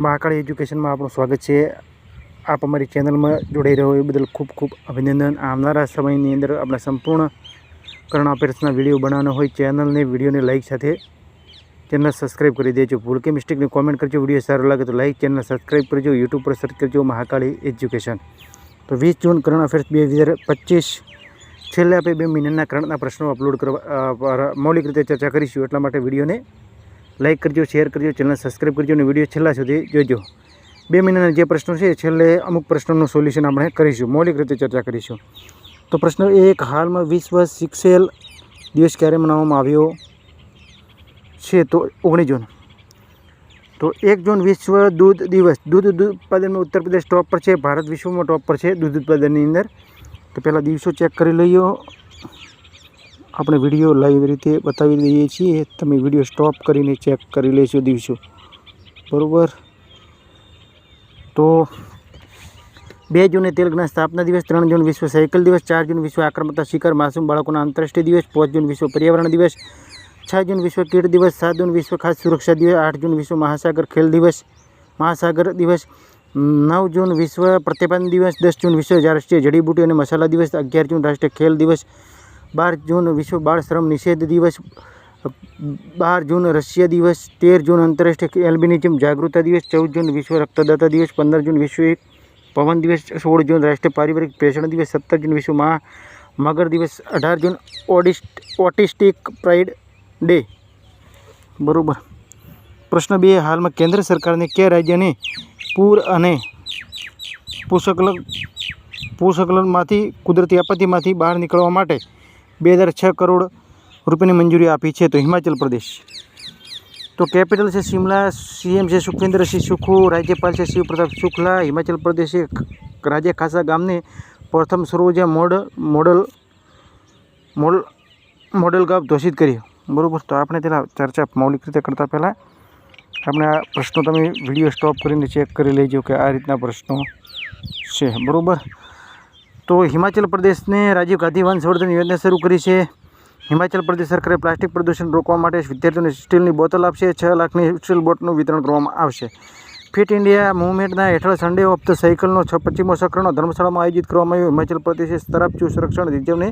મહાકાળી એજ્યુકેશનમાં આપણું સ્વાગત છે. આપ અમારી ચેનલમાં જોડાઈ રહ્યો એ બદલ ખૂબ ખૂબ અભિનંદન. આવનારા સમયની અંદર આપણા સંપૂર્ણ કરણ અફેર્સના વીડિયો બનાવવાનો હોય, ચેનલને, વિડીયોને લાઇક સાથે ચેનલ સબસ્ક્રાઈબ કરી દેજો. ભૂલ કે મિસ્ટેકની કોમેન્ટ કરજો, વીડિયો સારો લાગે તો લાઇક ચેનલ સબસ્ક્રાઈબ કરજો યુટ્યુબ પર સર્ચ કરજો, મહાકાળી એજ્યુકેશન. તો વીસ જૂન કરંટ અફેર્સ બે હજાર પચીસ, છેલ્લે આપણે બે મહિનાના કરંટના પ્રશ્નો અપલોડ કરવા મૌલિક રીતે ચર્ચા કરીશું. એટલા માટે વિડીયોને લાઇક કરજો, શેર કરજો ચેનલ સબસ્ક્રાઈબ કરજો અને વીડિયો છેલ્લા સુધી જોજો. બે મહિનાના જે પ્રશ્નો છે, છેલ્લે અમુક પ્રશ્નોનું સોલ્યુશન આપણે કરીશું, મૌલિક રીતે ચર્ચા કરીશું. તો પ્રશ્ન એક, હાલમાં વિશ્વ સિક્સેલ દિવસ ક્યારે મનાવવામાં આવ્યો છે? તો ઓગણીસ જૂન. તો એક જૂન વિશ્વ દૂધ દિવસ, દૂધ ઉત્પાદનમાં ઉત્તર પ્રદેશ ટોપ પર છે, ભારત વિશ્વમાં ટોપ પર છે દૂધ ઉત્પાદનની અંદર. તો પહેલાં દિવસો ચેક કરી લઈએ. આપણે વીડિયો લાઈવ રીતે બતાવી દઈએ છીએ. તમે વીડિયો સ્ટોપ કરીને ચેક કરી લેશો દિવસો. બરાબર? તો બે જૂને તેલગના સ્થાપના દિવસ, ત્રણ જૂન વિશ્વ સાયકલ દિવસ, ચાર જૂન વિશ્વ આક્રમકતા શિકાર, માસૂમ બાળકોના આંતરરાષ્ટ્રીય દિવસ, પાંચ જૂન વિશ્વ પર્યાવરણ દિવસ, છ જૂન વિશ્વ કીટ દિવસ, સાત જૂન વિશ્વ ખાસ સુરક્ષા દિવસ, આઠ જૂન વિશ્વ મહાસાગર ખેલ દિવસ, મહાસાગર દિવસ, નવ જૂન વિશ્વ પ્રતિપાદન દિવસ, દસ જૂન વિશ્વ રાષ્ટ્રીય જડીબુટી અને મસાલા દિવસ, અગિયાર જૂન રાષ્ટ્રીય ખેલ દિવસ બાર જૂન વિશ્વ બાળ શ્રમ નિષેધ દિવસ, બાર જૂન રશિયા દિવસ, તેર જૂન આંતરરાષ્ટ્રીય એલ્બિનિઝમ જાગૃતતા દિવસ, ચૌદ જૂન વિશ્વ રક્તદાતા દિવસ, પંદર જૂન વિશ્વ એક પવન દિવસ, સોળ જૂન રાષ્ટ્રીય પારિવારિક પ્રેષણ દિવસ, સત્તર જૂન વિશ્વ મહા મગર દિવસ, અઢાર જૂન ઓડિસ્ટ, ઓટિસ્ટિક પ્રાઇડ ડે. બરાબર. પ્રશ્ન બે, હાલમાં કેન્દ્ર સરકારને કયા રાજ્યને પૂર અને ભૂસ્ખલન ભૂસ્ખલનમાંથી કુદરતી આપત્તિમાંથી બહાર નીકળવા માટે બે હજાર છ કરોડ રૂપિયાની મંજૂરી આપી છે તો હિમાચલ પ્રદેશ. તો કેપિટલ છે શિમલા, સીએમ છે સુખવિન્દરસિંહ સુખુ, રાજ્યપાલ છે શિવપ્રતાપ શુક્લા, હિમાચલ પ્રદેશે રાજ્ય ખાસા ગામને પ્રથમ સરોજા મોડલ મોડલ મોડલ મોડલ ગામ ઘોષિત કર્યું. બરાબર? તો આપણે તેના ચર્ચા મૌલિક રીતે કરતાં પહેલાં આપણે આ પ્રશ્નો તમે વીડિયો સ્ટોપ કરીને ચેક કરી લેજો કે આ રીતના પ્રશ્નો છે. બરાબર? તો હિમાચલ પ્રદેશને રાજીવ ગાંધી વન સંવર્ધન યોજના શરૂ કરી છે. હિમાચલ પ્રદેશ સરકારે પ્લાસ્ટિક પ્રદૂષણ રોકવા માટે વિદ્યાર્થીઓને સ્ટીલની બોટલ આપશે. છ લાખની સ્ટીલ બોટનું વિતરણ કરવામાં આવશે. ફિટ ઇન્ડિયા મુવમેન્ટના હેઠળ સન્ડે ઓફ ધ સાયકલનો છ પચીમો સક્રનો ધર્મશાળામાં આયોજિત કરવામાં આવ્યો. હિમાચલ પ્રદેશે તરફચુ સંરક્ષણ રિઝર્વને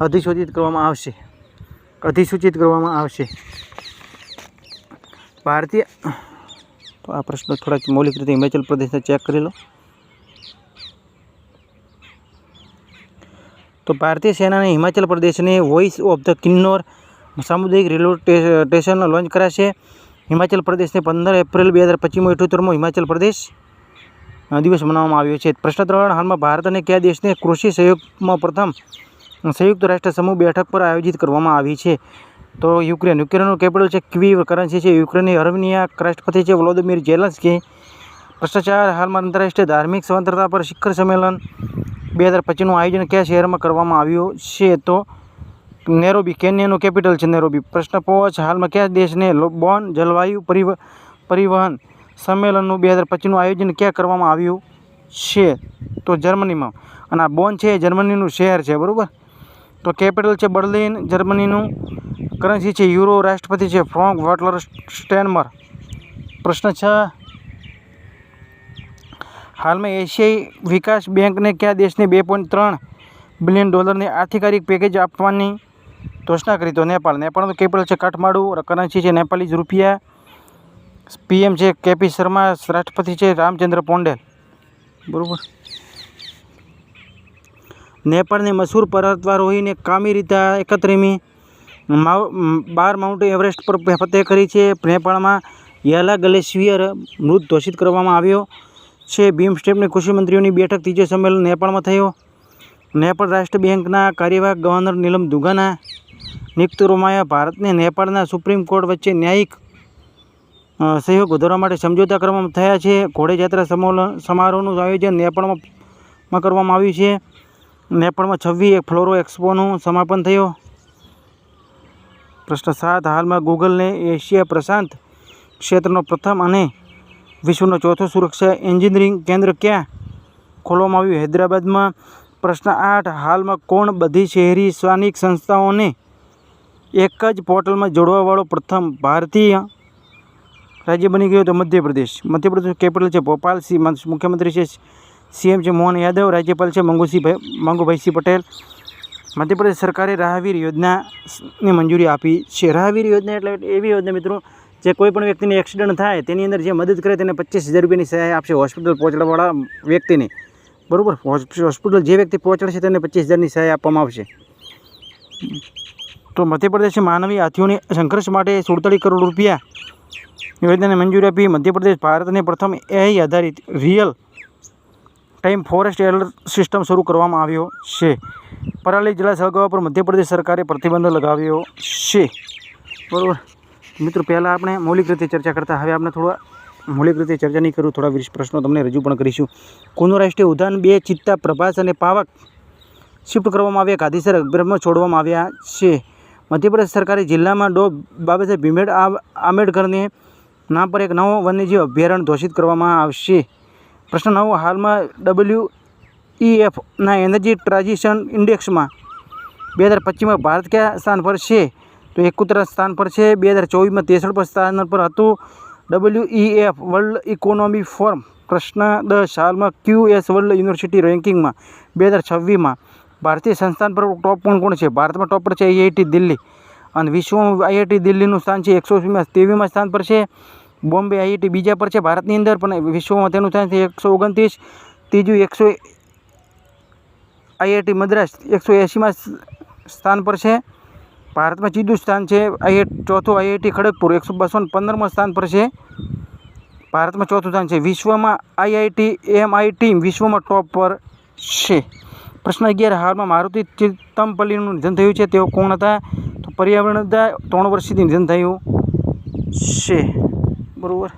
અધિસૂચિત કરવામાં આવશે. અધિસૂચિત કરવામાં આવશે. ભારતીય તો આ પ્રશ્ન થોડાક મૌલિક રીતે હિમાચલ પ્રદેશને ચેક કરી લો. તો ભારતીય સેનાને હિમાચલ પ્રદેશને વોઇસ ઓફ ધ કિન્નોર સામુદાયિક રેલવે સ્ટે- સ્ટેશન લોન્ચ કરાશે. હિમાચલ પ્રદેશને પંદર એપ્રિલ બે હજાર પચીસમાં ઇઠોતેરમો હિમાચલ પ્રદેશ દિવસ મનાવવામાં આવ્યો છે. પ્રશ્ન હાલમાં ભારત અને કયા દેશને કૃષિ સહયોગમાં પ્રથમ સંયુક્ત રાષ્ટ્ર સમૂહ બેઠક પર આયોજિત કરવામાં આવી છે? તો યુક્રેન, યુક્રેનનું કેપિટલ છે ક્વી કરન્સી છે યુક્રેનની અર્મેનિયા રાષ્ટ્રપતિ છે વ્લોદિમીર ઝેલન્સ્કી. ભ્રષ્ટાચાર ચાર હાલમાં આંતરરાષ્ટ્રીય ધાર્મિક સ્વતંત્રતા પર શિખર સંમેલન બે હજાર પચીસનું આયોજન કયા શહેરમાં કરવામાં આવ્યું છે? તો નેરોબી, કેન્યાનું કેપિટલ છે નેરોબી. પ્રશ્ન પાંચ હાલમાં કયા દેશને બોન જલવાયુ પરિવ, પરિવહન સંમેલનનું બે હજાર પચીસનું આયોજન ક્યાં કરવામાં આવ્યું છે? તો જર્મનીમાં. અને આ બોન છે એ જર્મનીનું શહેર છે, બરાબર? તો કેપિટલ છે બર્લિન, જર્મનીનું કરન્સી છે યુરો, રાષ્ટ્રપતિ છે ફ્રોંક વોટલર સ્ટેનમર. પ્રશ્ન છ હાલમાં એશિયાઈ વિકાસ બેંકને કયા દેશને બે પોઈન્ટ ત્રણ બિલિયન ડોલરની આર્થિકારિક પેકેજ આપવાની ઘોષણા કરી તો નેપાળ નેપાળનું કેપિટલ છે કાઠમાડું કરન્સી છે નેપાળી રૂપિયા, પીએમ છે કેપી શર્મા, રાષ્ટ્રપતિ છે રામચંદ્ર પોંડેલ બરાબર. નેપાળની મશહૂર પર્વતારોહીને કામિરીતા એકત્રીમી માઉ, બાર માઉન્ટ એવરેસ્ટ પર ફતેહ કરી છે. નેપાળમાં યાલા ગ્લેશિયર મૃત ઘોષિત કરવામાં આવ્યો. છે બીમસ્ટેકની કૃષિ મંત્રીઓની બેઠક ત્રીજો સંમેલન નેપાળમાં થયો. નેપાળ રાષ્ટ્ર બેંકના કાર્યવાહક ગવર્નર નીલમ દુગાના, નિયુક્ત રોમાયા ભારતને નેપાળના સુપ્રીમ કોર્ટ વચ્ચે ન્યાયિક સહયોગ વધારવા માટે સમજોતા કરવામાં થયા છે. ઘોડેયાત્રા સમારોહનું આયોજન નેપાળમાં કરવામાં આવ્યું છે. નેપાળમાં છવ્વીસ ફ્લોરો એક્સપોનું સમાપન થયું. પ્રશ્ન સાત, હાલમાં ગૂગલને એશિયા પ્રશાંત ક્ષેત્રનો પ્રથમ અને વિશ્વનો ચોથો સુરક્ષા એન્જિનિયરિંગ કેન્દ્ર ક્યાં? ખોલવામાં આવ્યું હૈદરાબાદમાં? પ્રશ્ન આઠ. હાલમાં કોણ બધી શહેરી સ્થાનિક સંસ્થાઓને એક જ પોર્ટલમાં જોડવાવાળો પ્રથમ ભારતીય રાજ્ય બની ગયો તો મધ્યપ્રદેશ? મધ્યપ્રદેશ કેપિટલ છે ભોપાલ. સી. મુખ્યમંત્રી છે સીએમ છે મોહન યાદવ. રાજ્યપાલ છે મંગુસિંહભાઈ, મંગુભાઈસિંહ પટેલ. મધ્યપ્રદેશ સરકારે રાહવીર યોજનાની મંજૂરી આપી છે. રાહવીર યોજના એટલે એવી યોજના મિત્રો જે કોઈ પણ વ્યક્તિને એક્સિડન્ટ થાય, તેની અંદર જે મદદ કરે તેને પચીસ હજાર રૂપિયાની સહાય આપશે હોસ્પિટલ પહોંચાડવાવાળા વ્યક્તિને. બરાબર? હોસ્પિટલ જે વ્યક્તિ પહોંચાડશે તેને પચીસ હજારની સહાય આપવામાં આવશે. તો મધ્યપ્રદેશ માનવી હાથીઓની સંઘર્ષ માટે સુડતાલીસ કરોડ રૂપિયા યોજનાને મંજૂરી આપી મધ્યપ્રદેશ ભારતને પ્રથમ એઆઈ આધારિત real time forest alert system શરૂ કરવામાં આવ્યો છે. પરાલી જિલ્લા સળગાવવા પર મધ્યપ્રદેશ સરકારે પ્રતિબંધ લગાવ્યો છે. બરાબર? મિત્રો, પહેલાં આપણે મૌલિક રીતે ચર્ચા કરતા, હવે આપણે થોડા મૌલિક રીતે ચર્ચા નહીં કરું, થોડા વીસ પ્રશ્નો તમને રજૂ પણ કરીશું. કોનું રાષ્ટ્રીય ઉદ્યાન બે ચિત્તા, પ્રભાસ અને પાવક શિફ્ટ કરવામાં આવ્યા. ગાંધીસર અભયારણ્ય છોડવામાં આવ્યા છે. મધ્યપ્રદેશ સરકારે જિલ્લામાં ડો બાબા સાહેબ ભીમેડ આંબેડકરને નામ પર એક નવો વન્યજીવ અભયારણ્ય ઘોષિત કરવામાં આવશે. પ્રશ્ન નવો, હાલમાં ડબલ્યુ ઈએફના એનર્જી ટ્રાન્ઝિશન ઇન્ડેક્સમાં બે હજાર પચીસમાં ભારત કયા સ્થાન પર છે? તો એકોતેર સ્થાન પર છે. બે હજાર ચોવીસમાં તેસઠ સ્થાન પર હતું. W F world economy forum પ્રશ્ન દસ ક્યુ એસ વર્લ્ડ યુનિવર્સિટી રેન્કિંગમાં. બે હજાર છવ્વીસમાં ભારતીય સંસ્થાન પર ટોપ કોણ કોણ છે? ભારતમાં ટોપ પર છે આઈઆઈટી દિલ્હી. અને વિશ્વમાં આઈઆઈટી દિલ્હીનું સ્થાન છે એકસો ત્રેવીસમાં સ્થાન પર છે. બોમ્બે આઈઆઈટી બીજા પર છે ભારતની અંદર, પણ વિશ્વમાં તેનું સ્થાન છે એકસો ઓગણત્રીસ. ત્રીજું એકસો આઈઆઈટી મદ્રાસ એકસો એંશીમાં સ્થાન પર છે. ભારતમાં ત્રીજું સ્થાન છે. આઈઆઈ ચોથું આઈઆઈટી ખડગપુર. એકસો બસો પંદરમાં સ્થાન પર છે. ભારતમાં ચોથું સ્થાન છે. વિશ્વમાં આઈઆઈટી એમઆઈટી વિશ્વમાં ટોપ પર છે. પ્રશ્ન અગિયાર, હાલમાં મારુતિ ચિત્તમપલ્લીનું નિધન થયું છે. તેઓ કોણ હતા? તો પર્યાવરણ હતા. ત્રણ વર્ષથી નિધન થયું છે. બરાબર.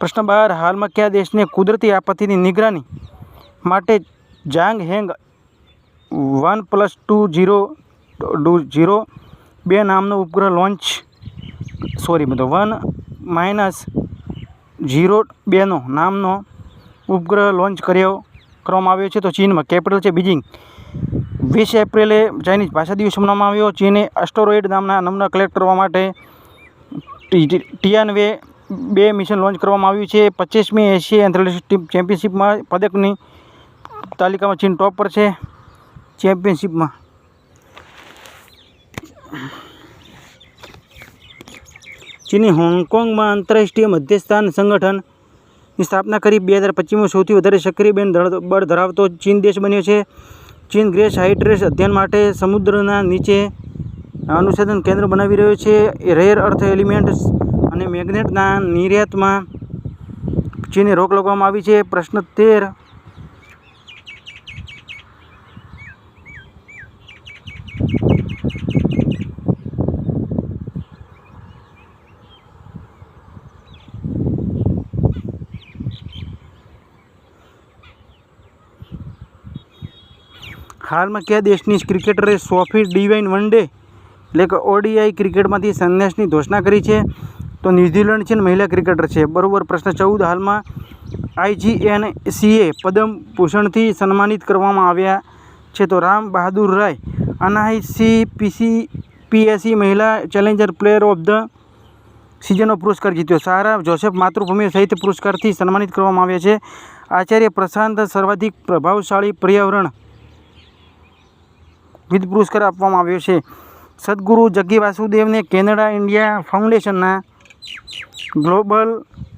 પ્રશ્ન બાર, હાલમાં કયા દેશને કુદરતી આપત્તિની નિગરાની માટે Zhang Heng one plus two zero two zero બે નામનો ઉપગ્રહ લોન્ચ સોરી મિત્રો વન માઇનસ જીરો બેનો નામનો ઉપગ્રહ લોન્ચ કર્યો કરવામાં આવ્યો છે. તો ચીનમાં કેપિટલ છે બીજિંગ. વીસ એપ્રિલે ચાઇનીઝ ભાષા દિવસ મનાવવામાં આવ્યો. ચીને એસ્ટરોઇડ નામના નમૂના કલેક્ટ કરવા માટે ટિયાનવે બે મિશન લોન્ચ કરવામાં આવ્યું છે. પચીસમી એશિયા એથ્લેટિક્સ ટીમ ચેમ્પિયનશિપમાં પદકની તાલિકામાં ચીન ટોપ પર છે. ચેમ્પિયનશિપમાં ચીની હોંગકોંગમાં આંતરરાષ્ટ્રીય મધ્યસ્થાન સંગઠનની સ્થાપના કરી. બે હજાર પચીસમાં સૌથી વધારે સક્રિય બેન બળ ધરાવતો ચીન દેશ બન્યો છે. ચીન ગ્રેસ હાઇડ્રેસ અધ્યયન માટે સમુદ્રના નીચે અનુસંધાન કેન્દ્ર બનાવી રહ્યો છે. રેર અર્થ એલિમેન્ટ્સ અને મેગ્નેટના નિર્યાતમાં ચીને રોક લગાવવામાં આવી છે. પ્રશ્ન તેર હાલમાં કયા દેશની ક્રિકેટરે સોફી ડિવાઇન વન ડે, એટલે કે ઓડીઆઈ ક્રિકેટમાંથી સંન્યાસની ઘોષણા કરી છે, તો ન્યૂઝીલેન્ડ છે ને મહિલા ક્રિકેટર છે. બરાબર, પ્રશ્ન ચૌદ, હાલમાં આઈજીએનસીએ પદ્મ ભૂષણથી સન્માનિત કરવામાં આવ્યા છે. તો રામ બહાદુર રાય અનાઈસી પીસી પીએસસી મહિલા ચેલેન્જર પ્લેયર ઓફ ધ સિઝનનો પુરસ્કાર જીત્યો. સારા જોસેફ માતૃભૂમિ સહિત પુરસ્કારથી સન્માનિત કરવામાં આવ્યા છે. આચાર્ય પ્રશાંત સર્વાધિક પ્રભાવશાળી પર્યાવરણ વિધ પુરસ્કાર આપવામાં આવ્યો છે. સદગુરુ જગ્ગી વાસુદેવને કેનેડા ઇન્ડિયા ફાઉન્ડેશનના global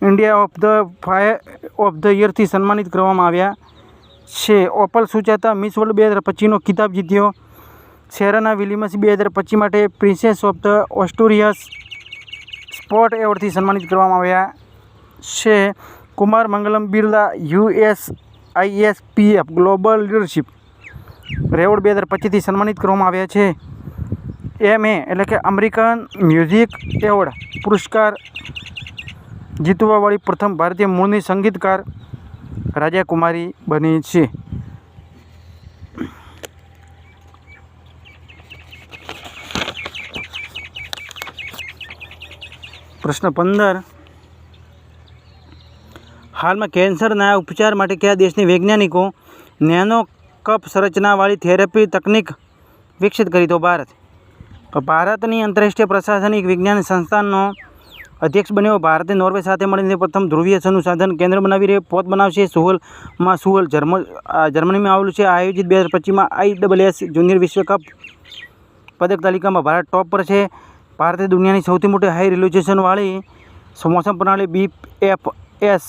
India of the fire, of the યરથી સન્માનિત કરવામાં આવ્યા છે. ઓપલ સુચાતા મિસ વર્લ્ડ બે હજાર પચીસનો ખિતાબ જીત્યો. સેરાના વિલિયમ્સ બે હજાર પચીસ માટે princess of the Asturias sport એવોર્ડથી સન્માનિત કરવામાં આવ્યા છે. Kumar Mangalam Birla US ISPF global leadership reward બે હજાર પચીસથી સન્માનિત કરવામાં આવ્યા છે. એમ એ એટલે કે અમેરિકન મ્યુઝિક એવોર્ડ પુરસ્કાર જીતવાવાળી પ્રથમ ભારતીય મૂળની સંગીતકાર રાજાકુમારી બની છે. પ્રશ્ન પંદર. હાલમાં કેન્સરના ઉપચાર માટે કયા દેશની વૈજ્ઞાનિકો નેનો કપ સંરચનાવાળી થેરેપી તકનિક વિકસિત કરી તો ભારત. ભારતની આંતરરાષ્ટ્રીય પ્રશાસનિક વિજ્ઞાન સંસ્થાનનો અધ્યક્ષ બન્યો. ભારતે નોર્વે સાથે મળીને પ્રથમ ધ્રુવીય સંશોધન કેન્દ્ર બનાવી રહી પોત બનાવશે સુહલમાં સુહલ જર્મ જર્મનીમાં આવેલું છે. આયોજિત બે હજાર પચીસમાં આઈ ડબલ એસ જુનિયર વિશ્વકપ પદક તાલિકામાં ભારત ટોપ પર છે. ભારતે દુનિયાની સૌથી મોટી હાઈ રિલોજેશનવાળી મોસમ પ્રણાલી બી એફ એસ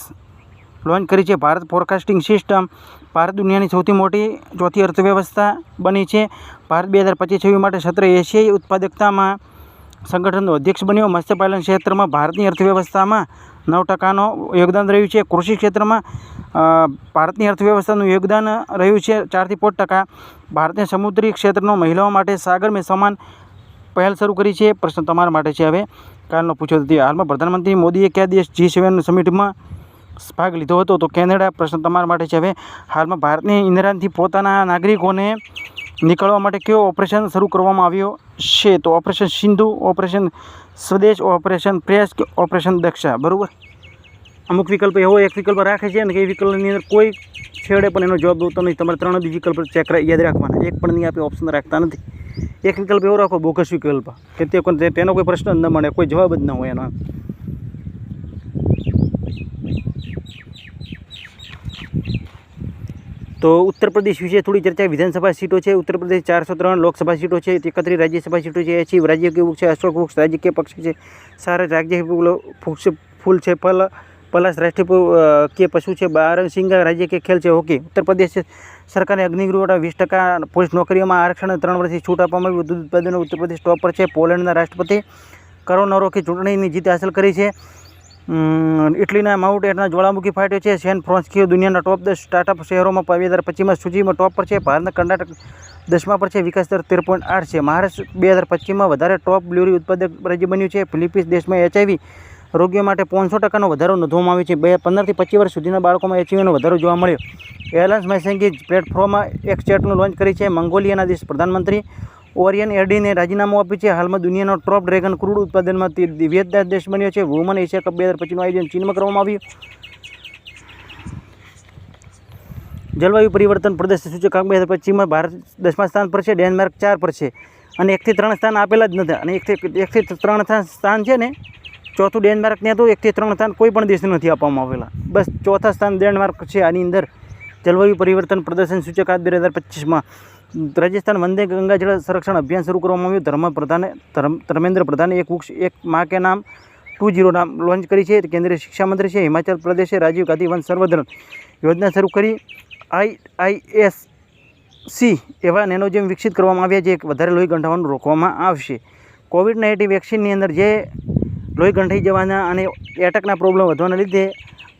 લોન્ચ કરી છે. ભારત ફોરકાસ્ટિંગ સિસ્ટમ ભારત દુનિયાની સૌથી મોટી ચોથી અર્થવ્યવસ્થા બની છે. ભારત બે હજાર પચીસ છવ્વીસ માટે સત્ર એશિયાઈ ઉત્પાદકતામાં સંગઠનનો અધ્યક્ષ બન્યો. મત્સ્યપાલન ક્ષેત્રમાં ભારતની અર્થવ્યવસ્થામાં નવ ટકાનો યોગદાન રહ્યું છે. કૃષિ ક્ષેત્રમાં ભારતની અર્થવ્યવસ્થાનું યોગદાન રહ્યું છે ચારથી પાંચ ટકા. ભારતીય સમુદ્રી ક્ષેત્રનો મહિલાઓ માટે સાગર મેં સમાન પહેલ શરૂ કરી છે. પ્રશ્ન તમારા માટે છે હવે. કાલનો પૂછ્યો હતો હાલમાં પ્રધાનમંત્રી મોદીએ કયા દેશ જી સેવન સમિટમાં ભાગ લીધો હતો. તો કેનેડા પ્રશ્ન તમારા માટે છે. હવે હાલમાં ભારતની ઇન્દ્રાનથી પોતાના નાગરિકોને નીકળવા માટે કયો ઓપરેશન શરૂ કરવામાં આવ્યો છે? તો operation Sindhu, operation Swadesh, operation press કે ઓપરેશન દક્ષા? બરાબર? અમુક વિકલ્પ એવો એક વિકલ્પ રાખે છે ને કે એ વિકલ્પની અંદર કોઈ છેડે પણ એનો જવાબ દોતો નહીં. તમારે ત્રણ જ વિકલ્પ ચેક યાદ રાખવાના. એક પણ નહીં આપી ઓપ્શન રાખતા નથી. એક વિકલ્પ એવો રાખો, બોગસ વિકલ્પ, કે તે તેનો કોઈ પ્રશ્ન ન મળે, કોઈ જવાબ જ ન હોય એનો તો ઉત્તર પ્રદેશ વિશે થોડી ચર્ચા. વિધાનસભા સીટો છે, ઉત્તર પ્રદેશ ચારસો ત્રણ, લોકસભા સીટો છે એકત્રીસ રાજ્યસભા સીટો છે, એસી રાજકીય વૃક્ષ છે, અશોક વૃક્ષ રાજકીય પક્ષ છે. સારા રાજ્ય ફૂક્ષ ફૂલ છે ફલ પલાસ રાષ્ટ્રીય કે પશુ છે બારસિંગા રાજ્ય કે ખેલ છે, હોકી. ઉત્તર પ્રદેશ સરકારે અગ્નિગૃહ વીસ ટકા પોલીસ નોકરીઓમાં આરક્ષણ ત્રણ વર્ષથી છૂટ આપવામાં આવી દૂધ ઉત્પાદનો ઉત્તર પ્રદેશ ટોપ પર છે. પોલેન્ડના રાષ્ટ્રપતિ કરોનરોથી ચૂંટણીની જીત હાંસલ કરી છે. ઇટલીના માઉન્ટ એટના જ્વાળામુખી ફાટ્યો છે. સેન ફ્રાન્સિસ્કો દુનિયાના ટોપ દસ સ્ટાર્ટઅપ શહેરોમાં બે હજાર પચીસમાં સૂચિમાં ટોપ પર છે. ભારતના કર્ણાટક દસમા પર છે. વિકાસ દર તેર પોઈન્ટ આઠ છે. મહારાષ્ટ્ર બે હજાર પચીસમાં વધારે ટોપ બ્લ્યુરી ઉત્પાદક રાજ્ય બન્યું છે. ફિલિપિન્સ દેશમાં એચઆઈવી રોગીઓ માટે પાંચસો ટકાનો વધારો નોંધવામાં આવ્યો છે. બે પંદરથી પચીસ વર્ષ સુધીના બાળકોમાં એચઆઈવીનો વધારો જોવા મળ્યો. એરલાઇન્સ મેસેન્ગેજ પ્લેટફોર્મમાં એક ચેટનું લોન્ચ કરી છે. મંગોલિયાના દેશ પ્રધાનમંત્રી ઓરિયન એરડીને રાજીનામું આપ્યું છે. હાલમાં દુનિયાનો ટોપ ડ્રેગન ક્રૂડ ઉત્પાદનમાં તે વિયેતનામ દેશ બન્યો છે. વુમન એશિયા કપ બે હજાર પચીસનું આયોજન ચીનમાં કરવામાં આવ્યું. જલવાયુ પરિવર્તન પ્રદેશ સૂચકાંક બે હજાર પચીસમાં ભારત દસમા સ્થાન પર છે, ડેનમાર્ક ચાર પર છે. અને એકથી ત્રણ સ્થાન આપેલા જ નથી. અને એકથી એકથી ત્રણ સ્થાન- છે ને, ચોથું ડેનમાર્કને હતું. એકથી ત્રણ સ્થાન કોઈ પણ દેશને નથી આપવામાં આવેલા. બસ ચોથા સ્થાન ડેનમાર્ક છે. આની અંદર જલવાયુ પરિવર્તન પ્રદર્શન સૂચકાંક બે હજાર પચીસમાં રાજસ્થાન વંદે ગંગા જળ સંરક્ષણ અભિયાન શરૂ કરવામાં આવ્યું. ધર્મ પ્રધાને ધર્મ, ધર્મેન્દ્ર પ્રધાને એક વૃક્ષ એક માં કે નામ, ટુ જીરો નામ લોન્ચ કરી છે. કેન્દ્રીય શિક્ષા મંત્રી છે, હિમાચલ પ્રદેશે રાજીવ ગાંધી વન સર્વધન યોજના શરૂ કરી. આઈ આઈ એસ સી એવા નેનોજેમ વિકસિત કરવામાં આવ્યા જે વધારે લોહી ગંઠાવાનું રોકવામાં આવશે. કોવિડ નાઇન્ટીન વેક્સિનની અંદર જે લોહી ગંઠાઈ જવાના અને એટકના પ્રોબ્લેમ વધવાના લીધે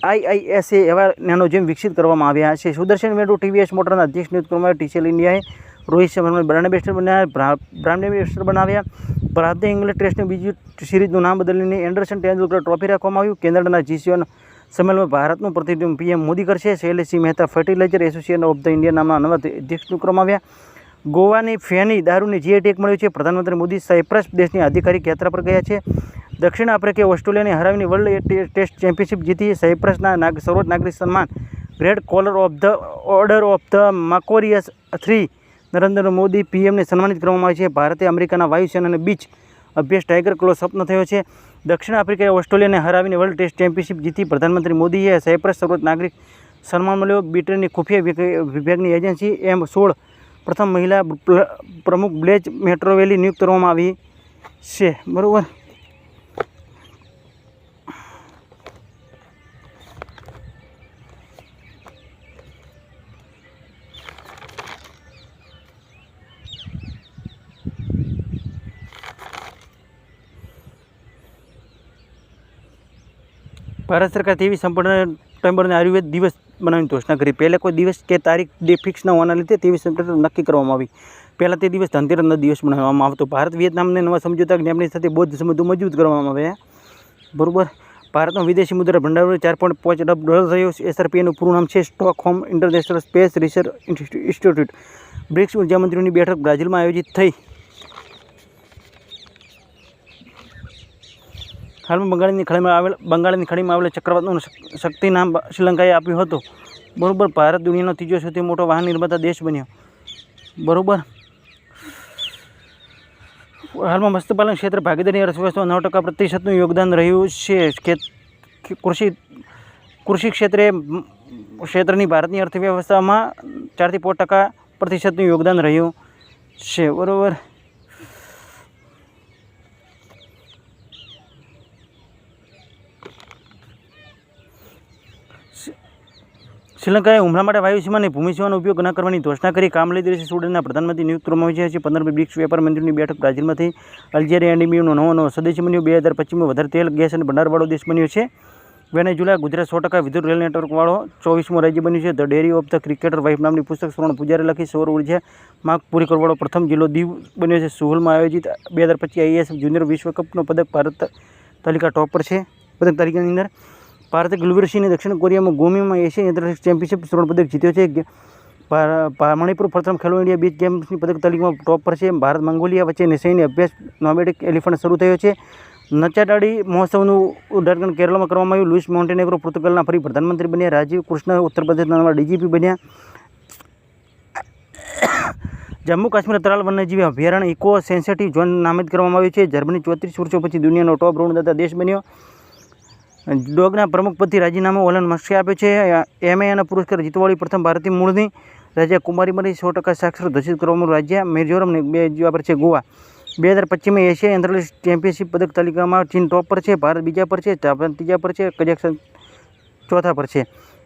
આઈઆઈએસએ એવા નેનોજેમ વિકસિત કરવામાં આવ્યા છે. સુદર્શન વેડુ ટીવીએસ મોટરના અધ્યક્ષ નિયુક્ત કરવામાં ટીસીએલ ઇન્ડિયાએ રોહિત શર્માને બ્રાન્ડ એમ્બેસેડર બનાવ્યા બ્રા- બ્રાન્ડ એમ્બેસેડર બનાવ્યા. ભારતીય ઇંગ્લેન્ડ ટેસ્ટની બીજી સિરીઝનું નામ બદલીને એન્ડરસન ટેન્ડુલકર ટ્રોફી રાખવામાં આવ્યું. કેન્દ્રના જીસીઓના સંમેલનમાં ભારતનું પ્રતિનિધિત્વ પીએમ મોદી કરશે. Shaileshsingh Mehta fertiliser association of the India નામના નવા અધ્યક્ષ કરવામાં આવ્યા. ગોવાની ફેની દારૂની જીઆઈ ટેક મળ્યું છે, પ્રધાનમંત્રી મોદી સાયપ્રસ દેશની આધિકારિક યાત્રા પર ગયા છે. દક્ષિણ આફ્રિકાએ ઓસ્ટ્રેલિયાને હરાવીને વર્લ્ડ ટેસ્ટ ચેમ્પિયનશિપ જીતી સાયપ્રસના નાગ, સર્વોચ્ચ નાગરિક સન્માન. Great collar of the order of the Makarios three Narendra Modi પીએમને સન્માનિત કરવામાં આવે છે. ભારતે અમેરિકાના વાયુસેનાને બીચ અભ્યાસ ટાઈગર ક્લો સ્વપ્ન થયો છે. દક્ષિણ આફ્રિકાએ ઓસ્ટ્રેલિયાને હરાવીને વર્લ્ડ ટેસ્ટ ચેમ્પિયનશિપ જીતી પ્રધાનમંત્રી મોદીએ સાયપ્રસ સર્વોચ્ચ નાગરિક સન્માન મળ્યો. બ્રિટનની ખુફિયા વિભાગની એજન્સી એમ સોળ પ્રથમ મહિલા પ્ર- પ્રમુખ બ્લેચ મેટ્રોવેલી નિયુક્ત કરવામાં આવી છે. બરાબર? ભારત સરકાર તેવી સંપૂર્ણ સપ્ટેમ્બરને આયુર્વેદ દિવસ બનાવવાની ઘોષણા કરી. પહેલાં કોઈ દિવસ કે તારીખ ડે ફિક્સ ન હોવાના લીધે ત્રેવીસ સપ્ટેમ્બર નક્કી કરવામાં આવી. પહેલાં તે દિવસ ધનતેરસનો દિવસ મનાવવામાં આવતો. ભારત વિયેતનામને નવા સમજૂતા જ્ઞાપની સાથે બૌદ્ધ સંબંધો મજબૂત કરવામાં આવ્યા. બરાબર? ભારતનો વિદેશી મુદ્રા ભંડારો ચાર પોઈન્ટ પાંચ અરબ ડોલર થયો. એસઆરપીએનું પૂરું નામ છે Stockholm international space research institute BRICS મંત્રીઓની બેઠક બ્રાઝિલમાં આયોજિત થઈ. હાલમાં બંગાળની ખાડીમાં આવેલ બંગાળની ખાડીમાં આવેલા ચક્રવાતનું શક- શક્તિ નામ શ્રીલંકાએ આપ્યું હતું. બરાબર, ભારત દુનિયાનો ત્રીજો સૌથી મોટો વાહન નિર્માતા દેશ બન્યો. બરાબર. હાલમાં મત્સ્યપાલન ક્ષેત્રે ભાગીદારી અર્થવ્યવસ્થામાં નવ ટકા પ્રતિશતનું યોગદાન રહ્યું છે. કૃષિ કૃષિ ક્ષેત્રે ક્ષેત્રની ભારતની અર્થવ્યવસ્થામાં ચારથી પાંચ ટકા પ્રતિશતનું યોગદાન રહ્યું છે. બરાબર. શ્રીલંકાએ હુમલા માટે વાયુસીમાની ભૂમિસીમાનો ઉપયોગ ન કરવાની ઘોષણા કરી કામ લીધી દેશ સ્વીડનના પ્રધાનમંત્રી નિયુક્ત કરવામાં આવ્યા છે. પંદર બ્રિક્સ વેપાર મંત્રીની બેઠક બ્રાઝિલમાં થઈ અલ્જેરિયા એન્ડીમીનો નવો નવો સદસ્ય બન્યો. બે હજાર પચીસમાં વધારે તેલ, ગેસ અને ભંડારવાળો દેશ બન્યો છે. વેનેઝુલા ગુજરાત સો ટકા વિદ્યુત રેલ નેટવર્કવાળો ચોવીસમો રાજ્ય બન્યું છે. The diary of the cricketer wife નામની પુસ્તક શ્રવણ પૂજારે લખી સૌર ઊર્જા માંગ પૂરી કરવાળો પ્રથમ જિલ્લો દીવ બન્યો છે. સુહલમાં આયોજિત બે હજાર પચીસ આઈએસ જુનિયર વિશ્વ કપનો પદક ભારત તાલિકા ટોપ પર છે. પદક તાલિકાની અંદર ભારતે ગુલવીરસિંહને દક્ષિણ કોરિયામાં ગોમીમાં એશિયન એથ્લેટિક્સ ચેમ્પિયનશિપ સ્વર્ણ પદક જીત્યો છે. મણિપુર પ્રથમ ખેલો ઇન્ડિયા બીચ ગેમ્સની પદક તાલિકામાં ટોપ પર છે. ભારત મંગોલિયા વચ્ચે નિસયની અભ્યાસ નોમેડિક એલિફન્ટ શરૂ થયો છે. નચાડાડી મહોત્સવનું ઉદ્ઘાટન કેરળમાં કરવામાં આવ્યું. લુઇસ મોન્ટેનેગ્રો પોર્તુગલના ફરી પ્રધાનમંત્રી બન્યા. રાજીવ કૃષ્ણ ઉત્તર પ્રદેશના નવા ડીજીપી બન્યા. જમ્મુ કાશ્મીર તરાલ વન્યજીવી અભયારણ્ય ઇકો સેન્સિટિવ ઝોન નામિત કરવામાં આવ્યું છે. જર્મની ચોત્રીસ વર્ષો પછી દુનિયાનો ટોપ ઋણદાતા દેશ બન્યો. ડોગના પ્રમુખ પદથી રાજીનામું ઓલન મસ્કે આપ્યું છે. એમએના પુરસ્કાર જીતવાળી પ્રથમ ભારતીય મૂળની રાજ્ય કુમારી મરી સો ટકા સાક્ષર ઘોષિત કરવામાં રાજ્ય મિઝોરમ બે જવા પર છે ગોવા. બે હજાર પચીસમાં એશિયા એથ્લેટિક્સ ચેમ્પિયનશિપ પદક તાલિકામાં ચીન ટોપ પર છે, ભારત બીજા પર છે, જાપાન ત્રીજા પર છે કઝાકસ્તાન ચોથા પર છે.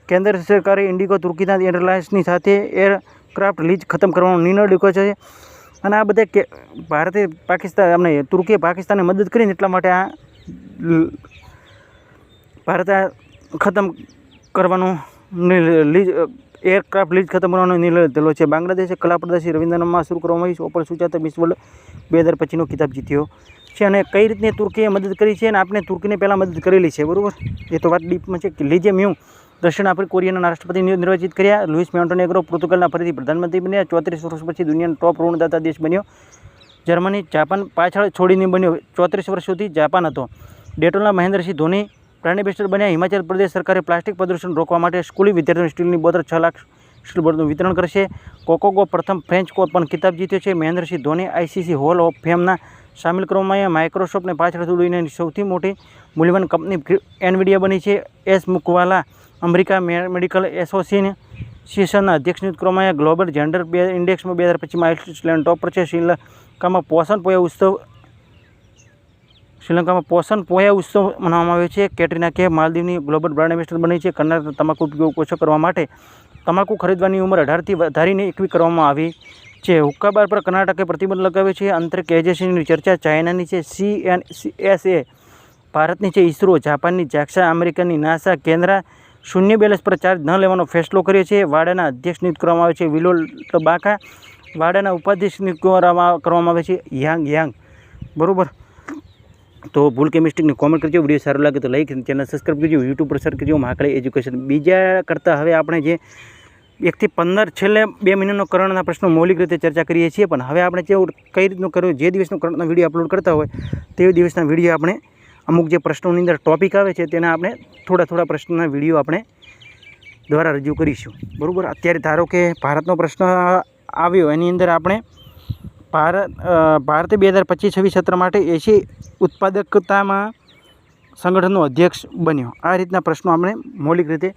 કેન્દ્ર સરકારે ઇન્ડિગો તુર્કીના એરલાઇન્સની સાથે એરક્રાફ્ટ લીઝ ખતમ કરવાનો નિર્ણય લીધો છે. અને આ બધા કે ભારતે પાકિસ્તાન, અમને તુર્કીએ પાકિસ્તાનને મદદ કરીને એટલા માટે આ ભારતે ખતમ કરવાનો લીઝ એરક્રાફ્ટ લીઝ ખતમ કરવાનો નિર્ણય લીધેલો છે. બાંગ્લાદેશે કલા પ્રદર્શિત રવિન્દ્રનાથમાં શરૂ કરવામાં આવી ઓપર સુચાતા મિસ વર્લ્ડ બે હજાર પચીસનો ખિતાબ જીત્યો છે અને કઈ રીતની તુર્કીએ મદદ કરી છે અને આપણે તુર્કીને પહેલાં મદદ કરેલી છે, બરાબર? એ તો વાત ડીપમાં છે કે લીજે મ્યુ દક્ષિણ આફ્રિકા કોરિયાના રાષ્ટ્રપતિ નિર- નિર્વાચિત કર્યા. લુઇસ મેન્ટોનેગ્રો પોર્તુગલના ફરીથી પ્રધાનમંત્રી બન્યા. ચોત્રીસ વર્ષ પછી દુનિયાનો ટોપ ઋણદાતા દેશ બન્યો. જર્મની, જાપાન પાછળ છોડીને બન્યો. ચોત્રીસ વર્ષ સુધી જાપાન હતો. ડેટોલના મહેન્દ્રસિંહ ધોની પ્રાઇમ બેસ્ટર બન્યા હિમાચલ પ્રદેશ સરકારે પ્લાસ્ટિક પ્રદૂષણ રોકવા માટે સ્કૂલી વિદ્યાર્થીઓને સ્ટીલની બોતલ છ લાખ સ્ટીલ બોટલનું વિતરણ કરશે. કોકોગો પ્રથમ ફ્રેન્ચ કોપ પણ કિતાબ જીત્યો છે. Mahendrasingh Dhoni ICC hall of ફેમના સામેલ કરવામાં આવ્યા. માઇક્રોસોફ્ટને પાછળ દોડીને સૌથી મોટી મૂલ્યવાન કંપની એનવીડિયા બની છે. એસ. મુકવાલા, અમેરિકા મેડિકલ એસોસિએશનના અધ્યક્ષ નિયુક્ત કરવામાં ગ્લોબલ જેન્ડર બે ઇન્ડેક્સમાં બે હજાર પચીસમાં આઇસલેન્ડ ટોપ પર છે. શ્રીલંકામાં પોષણ પોયા ઉત્સવ શ્રીલંકામાં પોષણ પોયા ઉત્સવ મનાવવામાં આવ્યો છે. કેટરીના કે માલદીવની ગ્લોબલ બ્રાન્ડ એમ્બેસેડર બની છે. કર્ણાટક તમાકુ ઉપયોગ ઓછો કરવા માટે તમાકુ ખરીદવાની ઉંમર અઢારથી વધારીને એકવી કરવામાં આવી છે. હુક્કાબાર પર કર્ણાટકે પ્રતિબંધ લગાવ્યો છે. આંતરિક એજન્સીની ચર્ચા ચાઇનાની છે. સી એન એસ એ ભારતની છે. ઇસરો, જાપાનની જાક્સા અમેરિકાની નાસા કેન્દ્ર શૂન્ય બેલેન્સ પર ચાર્જ ન લેવાનો ફેસલો કર્યો છે. વાડાના અધ્યક્ષ નિયુક્ત કરવામાં આવે છે. વિલોલ બાકા વાડાના ઉપાધ્યક્ષ નિયુક્ત કરવામાં આવે છે. Yang Yang. બરાબર? તો ભૂલ કેમિસ્ટ્રીને કોમેન્ટ કરજો. વીડિયો સારું લાગે તો લાઈક ચેનલ સબસ્ક્રાઈબ કરજો. યુટ્યુબ પર સર કરજો. મહાકાળી એજ્યુકેશન બીજા કરતાં હવે આપણે જે એકથી પંદર છેલ્લે બે મહિનાનો કરણના પ્રશ્નો મૌલિક રીતે ચર્ચા કરીએ છીએ. પણ હવે આપણે જેવું કઈ રીતનું કરવું જે દિવસનો કરણનો વીડિયો અપલોડ કરતા હોય, તે દિવસના વીડિયો આપણે અમુક જે પ્રશ્નોની અંદર ટોપિક આવે છે, તેના આપણે થોડા થોડા પ્રશ્નોના વીડિયો આપણે દ્વારા રજૂ કરીશું. બરાબર? અત્યારે ધારો કે ભારતનો પ્રશ્ન આવ્યો, એની અંદર આપણે ભારત ભારતે બે હજાર પચીસ છવ્વીસ સત્ર માટે એસી ઉત્પાદકતામાં સંગઠનનો અધ્યક્ષ બન્યો. આ રીતના પ્રશ્નો આપણે મૌલિક રીતે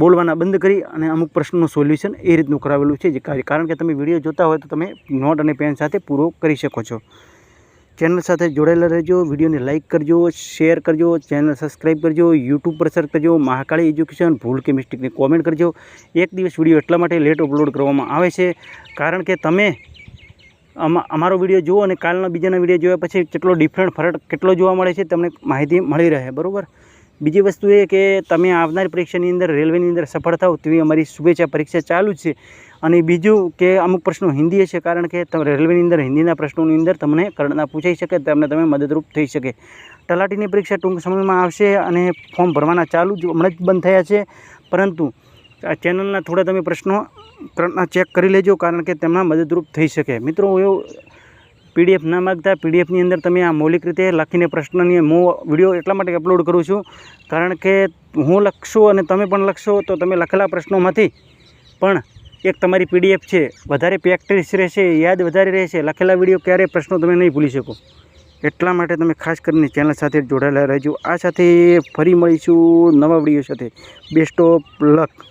બોલવાના બંધ કરી અને અમુક પ્રશ્નોનું સોલ્યુશન એ રીતનું કરાવેલું છે. જે કારણ કે તમે વીડિયો જોતા હોય તો તમે નોટ અને પેન સાથે પૂરો કરી શકો છો. ચેનલ સાથે જોડાયેલા રહેજો, વિડીયોને લાઇક કરજો, શેર કરજો, ચેનલ સબસ્ક્રાઈબ કરજો, યુટ્યુબ પર સર્ચ કરજો, મહાકાળી એજ્યુકેશન, ભૂલ કે મિસ્ટેકને કોમેન્ટ કરજો. એક દિવસ વીડિયો એટલા માટે લેટ અપલોડ કરવામાં આવે છે, કારણ કે તમે અમારો વીડિયો જુઓ અને કાલના બીજાના વીડિયો જોયા પછી કેટલો ડિફરન્ટ ફરક, કેટલો જોવા મળે છે તમને માહિતી મળી રહે, બરાબર? બીજી વસ્તુ એ કે તમે આવનારી પરીક્ષાની અંદર, રેલવેની અંદર સફળ થાવ તેવી અમારી શુભેચ્છા પરીક્ષા ચાલુ છે. અને બીજું કે અમુક પ્રશ્નો હિન્દી છે, કારણ કે તમે રેલવેની અંદર, હિન્દીના પ્રશ્નોની અંદર તમને કરણના પૂછાઈ શકે, તમને તમે મદદરૂપ થઈ શકે. તલાટીની પરીક્ષા ટૂંક સમયમાં આવશે અને ફોર્મ ભરવાના ચાલુ જ હમણાં જ બંધ થયા છે. પરંતુ આ ચેનલના થોડા તમે પ્રશ્નો ચેક કરી લેજો કારણ કે તેમાં મદદરૂપ થઈ શકે. મિત્રો એવું પીડીએફ ના માગતા, પીડીએફની અંદર તમે આ મૌલિક રીતે લખીને પ્રશ્નની હું વીડિયો એટલા માટે અપલોડ કરું છું કારણ કે હું લખશું અને તમે પણ લખશો તો તમે લખેલા પ્રશ્નોમાંથી પણ એક તમારી પીડીએફ છે, વધારે પ્રેક્ટિસ રહેશે, યાદ વધારે રહેશે, લખેલા વીડિયો ક્યારેય પ્રશ્નો તમે નહીં ભૂલી શકો. એટલા માટે તમે ખાસ કરીને ચેનલ સાથે જોડાયેલા રહેજો. આ સાથે ફરી મળીશું નવા વીડિયો સાથે. Best of luck.